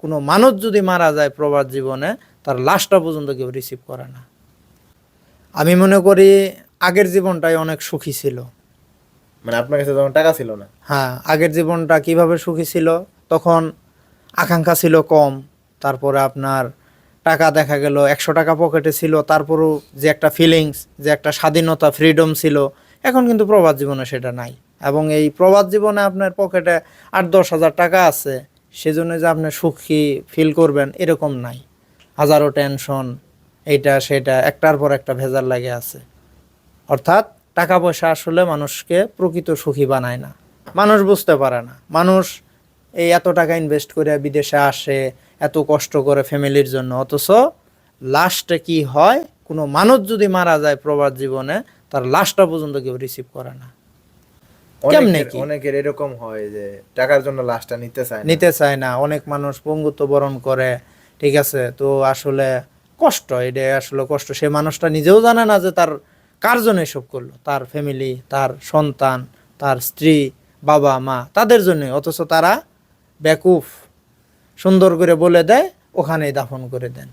কোনো মানুষ যদি মারা যায় প্রবাস জীবনে তার লাশটা পর্যন্ত কেউ রিসিভ করে না। আমি মনে করি আগের জীবনটাই অনেক সুখী ছিল। মানে আপনার কাছে তখন টাকা ছিল না? হ্যাঁ আগের জীবনটা কীভাবে সুখী ছিল? তখন আকাঙ্ক্ষা ছিল কম তারপরে আপনার টাকা দেখা গেল একশো টাকা পকেটে ছিল তারপরও যে একটা ফিলিংস যে একটা স্বাধীনতা ফ্রিডম ছিল এখন কিন্তু প্রবাদ জীবনে সেটা নাই। এবং এই প্রবাদ জীবনে আপনার পকেটে আট দশ হাজার টাকা আছে সেজন্য যে আপনি সুখী ফিল করবেন, এরকম নাই। হাজারো টেনশন এইটা, সেটা, একটার পর একটা ভেজাল লাগে আছে। অর্থাৎ টাকা পয়সা আসলে মানুষকে প্রকৃত সুখী বানায় না। মানুষ বুঝতে পারে না। মানুষ এই এত টাকা ইনভেস্ট করে বিদেশে আসে, এত কষ্ট করে ফ্যামিলির জন্য। অথচ লাস্টে কি হয়? কোনো মানুষ যদি মারা যায় প্রবাদ জীবনে, তার লাশটা পর্যন্ত কেউ রিসিভ করে না। কেমনে অনেকের কি? অনেকের এরকম হয় যে টাকার জন্য লাশটা নিতে চায় নিতে চায় না অনেক মানুষ পঙ্গুত্ব বরণ করে ঠিক আছে? তো আসলে কষ্ট এটা আসলে কষ্ট। সে মানুষটা নিজেও জানে না যে তার কার জন্য এসব করল। তার ফ্যামিলি তার সন্তান তার স্ত্রী বাবা মা তাদের জন্য। অথচ তারা বেকুফ সুন্দর করে বলে দেয় ওখানেই দাফন করে দেন।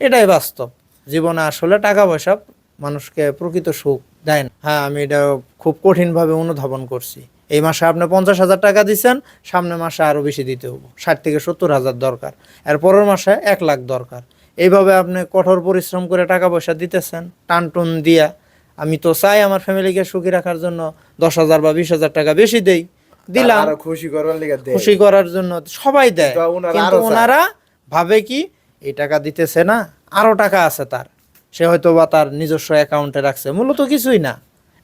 এটাই বাস্তব। জীবনে আসলে টাকা পয়সা মানুষকে প্রকৃত সুখ দেয় না। হ্যাঁ আমি এটা খুব কঠিনভাবে অনুধাবন করছি। এই মাসে আপনি পঞ্চাশ হাজার টাকা দিচ্ছেন সামনের মাসে আরও বেশি দিতে হব। ষাট থেকে সত্তর হাজার দরকার। এর পরের মাসে এক লাখ দরকার। এইভাবে আপনি কঠোর পরিশ্রম করে টাকা পয়সা দিতেছেন টানটুন দিয়া। আমি তো চাই আমার ফ্যামিলিকে সুখী রাখার জন্য দশ হাজার বা বিশ হাজার টাকা বেশি দেই। দিলাম। আরও খুশি দেয়। খুশি করার জন্য সবাই দেয়। কিন্তু। ওনারা ভাবে কি এই টাকা দিতেছে না আরও টাকা আছে তার। সে হয়তো বা তার নিজস্ব অ্যাকাউন্টে রাখছে। মূলত কিছুই না।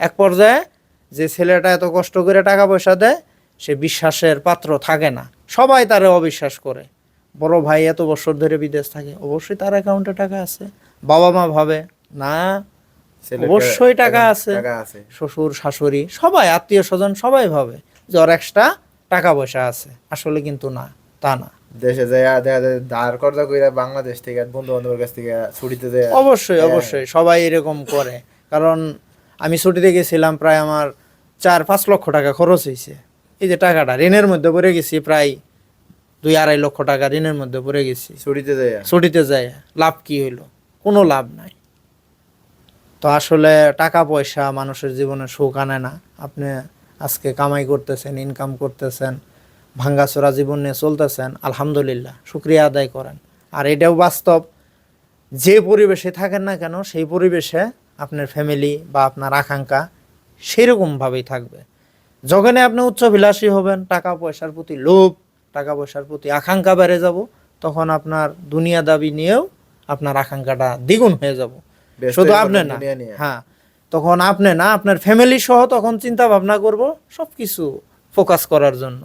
এক পর্যায়ে যে ছেলেটা এত কষ্ট করে টাকা পয়সা দেয় সে বিশ্বাসের পাত্র থাকে না। সবাই তারে অবিশ্বাস করে। বড় ভাই এত বছর ধরে বিদেশ থাকে অবশ্যই তার অ্যাকাউন্টে টাকা আছে। বাবা মা ভাবে না অবশ্যই টাকা আছে। শ্বশুর শাশুড়ি সবাই আত্মীয় স্বজন সবাই ভাবে যে ওর এক্সট্রা টাকা পয়সা আছে। আসলে কিন্তু না তা না। দেশে যায় দেখা যায় ধার কর্জা কইরা বাংলাদেশ থেকে বন্ধু বান্ধবের কাছ থেকে ছুটিতে যায় অবশ্যই হ্যাঁ। অবশ্যই সবাই এরকম করে। কারণ আমি ছুটিতে গেছিলাম প্রায় আমার চার পাঁচ লক্ষ টাকা খরচ হয়েছে এই যে টাকাটা ঋণের মধ্যে পড়ে গেছি প্রায় দুই আড়াই লক্ষ টাকা ঋণের মধ্যে পড়ে গেছি। ছুটিতে যায় ছুটিতে যায় লাভ কি হইল? কোনো লাভ নাই। তো আসলে টাকা পয়সা মানুষের জীবনে সুখ আনে না। আপনি আজকে কামাই করতেছেন ইনকাম করতেছেন ভাঙ্গাচোরা জীবন নিয়ে চলতেছেন আলহামদুলিল্লাহ শুক্রিয়া আদায় করেন। আর এটাও বাস্তব যে পরিবেশে থাকেন না কেন সেই পরিবেশে আপনার ফ্যামিলি বা আপনার আকাঙ্ক্ষা সেরকমভাবেই থাকবে। যখনই আপনি উচ্চবিলাসী হবেন টাকা পয়সার প্রতি লোভ টাকা পয়সার প্রতি আকাঙ্ক্ষা বেড়ে যাব তখন আপনার দুনিয়া দাবি নিয়েও আপনার আকাঙ্ক্ষাটা দ্বিগুণ হয়ে যাব। শুধু আপনি না হ্যাঁ তখন আপনি না আপনার ফ্যামিলি সহ তখন চিন্তা ভাবনা করব সব কিছু ফোকাস করার জন্য।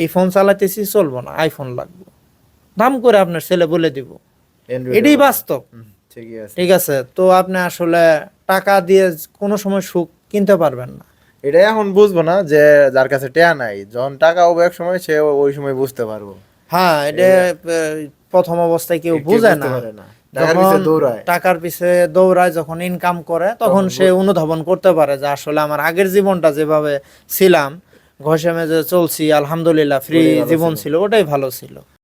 এই ফোন চালাতেছি চলবো না আইফোন লাগবে। দাম করে আপনার ছেলে বলে দিব। এটাই বাস্তব। ঠিক আছে তো আপনি আসলে টাকা দিয়ে কোনো সময় সুখ কিনতে পারবেন না। এটা এখন বুঝব না যে যার কাছে টেয়া নাই যখন টাকা হবে এক সময় সে ওই সময় বুঝতে পারব। হ্যাঁ এটা প্রথম অবস্থায় কেউ বুঝে না। টাকার পিছে দৌড়ায়। যখন ইনকাম করে তখন সে অনুধাবন করতে পারে যে আসলে আমার আগের জীবনটা যেভাবে ছিলাম ঘষে মেজে চলছি আলহামদুলিল্লাহ ফ্রি জীবন ছিল। ছিল ওটাই ভালো ছিল